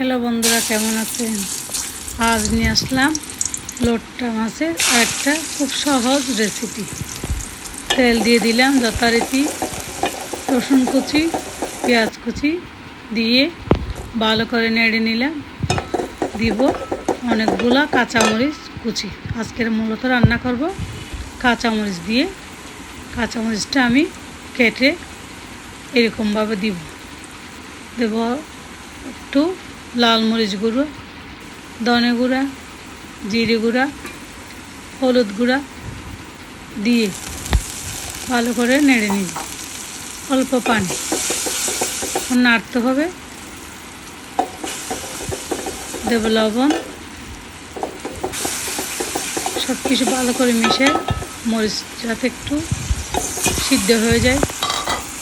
Hello বন্ধুরা, কেমন আছেন? আজ নিয়ে আসলাম লোটটা মাছের একটা খুব সহজ রেসিপি তেল দিয়ে দিলাম যথারীতি রসুন কুচি, পেঁয়াজ কুচি দিয়ে ভালো করে নেড়ে নিলাম। দিব অনেকগুলা কাঁচামরিচ কুচি। আজকের মূলত রান্না করব কাঁচামরিচ দিয়ে। কাঁচামরিচটা আমি কেটে এরকমভাবে দিব। দেব একটু লাল মরিচ গুঁড়ো, ধনে গুঁড়া, জিরে গুঁড়া, হলুদ গুঁড়া দিয়ে ভালো করে নেড়ে নিব। অল্প পানি। নাড়তে হবে। দেব লবণ। সব কিছু ভালো করে মিশে মরিচ যাতে একটু সিদ্ধ হয়ে যায়,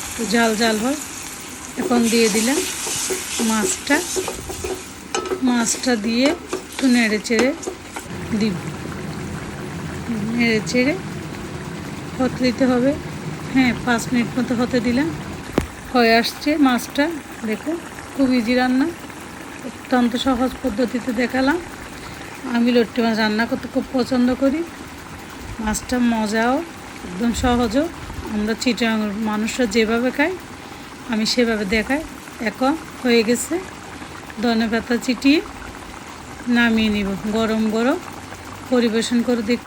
একটু ঝাল ঝাল হয়। এখন দিয়ে দিলাম মাছটা। মাছটা দিয়ে একটু নেড়ে চেড়ে দিব। নেড়ে চেড়ে হতে দিতে হবে। হ্যাঁ পাঁচ মিনিট মতো হতে দিলাম। হয়ে আসছে মাছটা। দেখো, খুব ইজি রান্না। অত্যন্ত সহজ পদ্ধতিতে দেখালাম। আমি লট্টি মাছ রান্না করতে খুব পছন্দ করি। মাছটা মজাও, একদম সহজও। আমরা চিটাং মানুষরা যেভাবে খাই আমি সেভাবে দেখাই। এখন হয়ে গেছে। ধনে পাতা চিটিয়ে নামিয়ে নিব। গরম গরম পরিবেশন করে দেখ